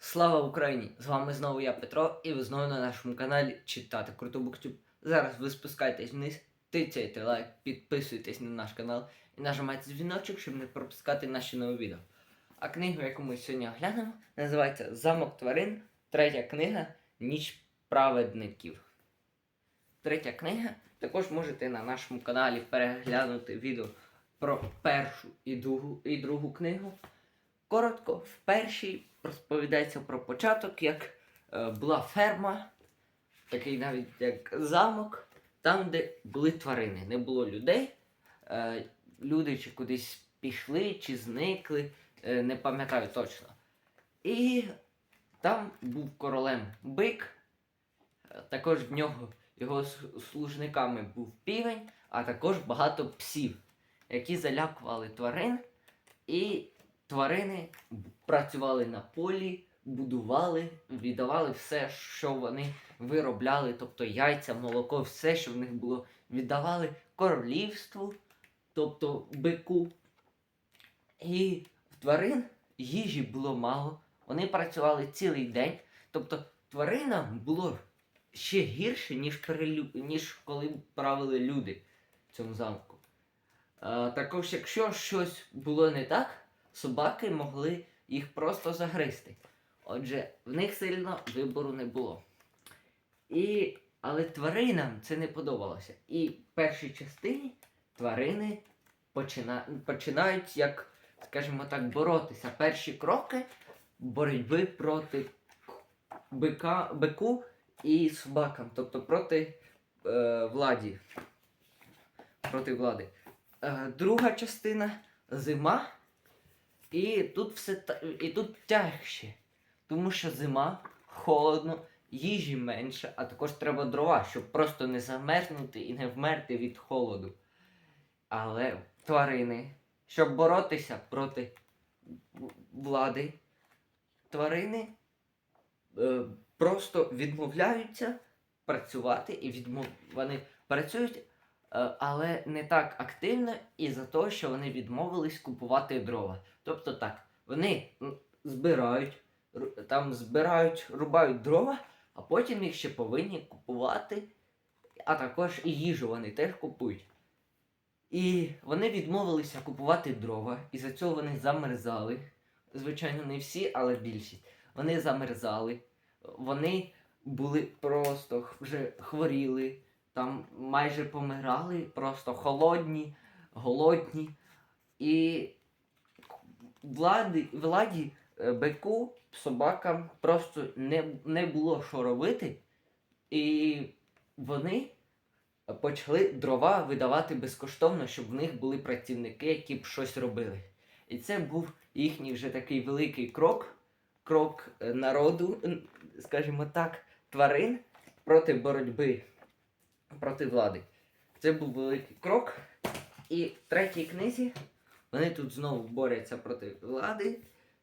Слава Україні! З вами знову я Петро, і ви знову на нашому каналі Читати Круто Буктюб. Зараз ви спускайтесь вниз, тицяйте лайк, підписуйтесь на наш канал і нажимайте дзвіночок, щоб не пропускати наші нові відео. А книгу, яку ми сьогодні оглянемо, називається Замок тварин, третя книга Ніч праведників. Третя книга. Також можете на нашому каналі переглянути відео про першу і другу, і другу книгу. Коротко, в першій розповідається про початок, як е, була ферма, такий навіть як замок, там, де були тварини, не було людей. Е, люди чи кудись пішли, чи зникли, е, не пам'ятаю точно. І там був королем бик, е, також в нього його служниками був півень, а також багато псів, які залякували тварин. І тварини працювали на полі, будували, віддавали все, що вони виробляли, тобто яйця, молоко, все, що в них було, віддавали королівству, тобто бику. І в тварин їжі було мало, вони працювали цілий день. Тобто тваринам було ще гірше, ніж, перелю... ніж коли правили люди в цьому замку. А, також, якщо щось було не так, собаки могли їх просто загризти. Отже, в них сильно вибору не було. І... Але тваринам це не подобалося. І в першій частині тварини почина... починають, як, скажімо так, боротися. Перші кроки боротьби проти бика, бику і собакам, тобто проти е, владі. Проти влади. Е, друга частина зима. І тут все і тут тяжче. Тому що зима, холодно, їжі менше, а також треба дрова, щоб просто не замерзнути і не вмерти від холоду. Але тварини, щоб боротися проти влади, тварини е, просто відмовляються працювати і відмов... вони працюють, але не так активно із-за того, що вони відмовились купувати дрова. Тобто так, вони збирають, там збирають, рубають дрова, а потім їх ще повинні купувати, а також і їжу вони теж купують. І вони відмовилися купувати дрова, і за цього вони замерзали. Звичайно, не всі, але більшість. Вони замерзали, вони були просто вже хворіли, там майже помирали, просто холодні, голодні. І влади, владі, е, бику, собакам просто не, не було що робити, і вони почали дрова видавати безкоштовно, щоб в них були працівники, які б щось робили. І це був їхній вже такий великий крок, крок е, народу, скажімо так, тварин проти боротьби проти влади. Це був великий крок. І в третій книзі вони тут знову борються проти влади.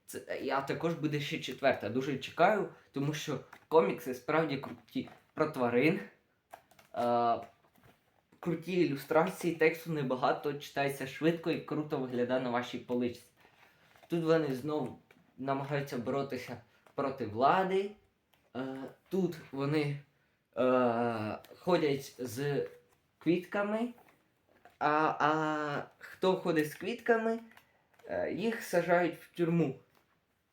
Це, я також буде ще четверта. Дуже чекаю, тому що комікси справді круті про тварин. Е, круті ілюстрації, тексту небагато, читається швидко і круто виглядає на вашій поличці. Тут вони знову намагаються боротися проти влади. Е, тут вони е, ходять з квітками. А, а хто ходить з квітками, е, їх сажають в тюрму.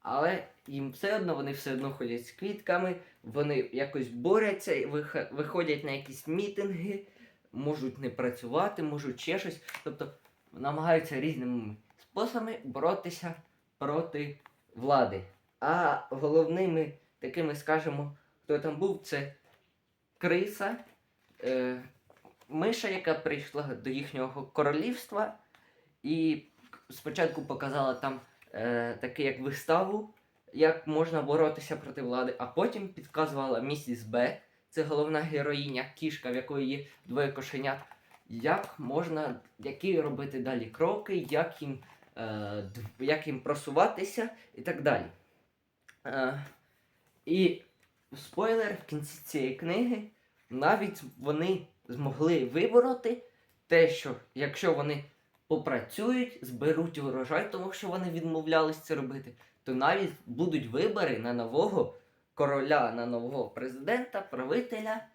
Але їм все одно, вони все одно ходять з квітками, вони якось борються, виходять на якісь мітинги, можуть не працювати, можуть ще щось. Тобто намагаються різними способами боротися проти влади. А головними такими, скажімо, хто там був, це криса, е, миша, яка прийшла до їхнього королівства, і спочатку показала там е, таке як виставу, як можна боротися проти влади, а потім підказувала місіс Б, це головна героїня, кішка, в якої є двоє кошенят, як можна, які робити далі кроки, як їм, е, як їм просуватися і так далі. Е, і спойлер в кінці цієї книги навіть вони змогли вибороти те, що якщо вони попрацюють, зберуть урожай, тому що вони відмовлялись це робити, то навіть будуть вибори на нового короля, на нового президента, правителя.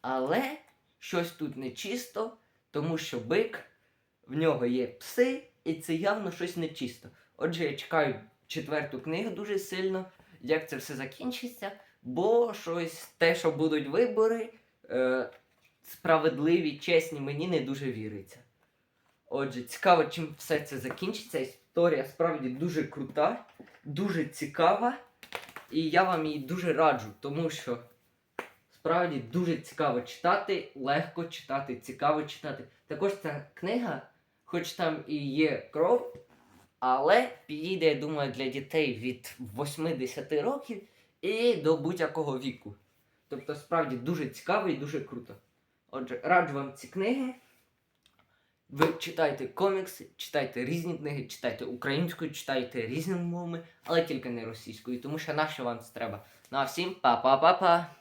Але щось тут нечисто, тому що бик, в нього є пси, і це явно щось нечисто. Отже, я чекаю четверту книгу дуже сильно, як це все закінчиться, бо щось те, що будуть вибори, е, справедливі, чесні, мені не дуже віриться. Отже, цікаво, чим все це закінчиться. Історія справді дуже крута, дуже цікава, і я вам її дуже раджу, тому що справді дуже цікаво читати, легко читати, цікаво читати. Також ця книга, хоч там і є кров, але підійде, я думаю, для дітей від 80 років і до будь-якого віку. Тобто, справді дуже цікаво і дуже круто. Отже, раджу вам ці книги. Ви читайте комікси, читайте різні книги, читайте українською, читайте різними мовами, але тільки не російською, тому що нащо вам це треба. Ну а всім па-па-па-па!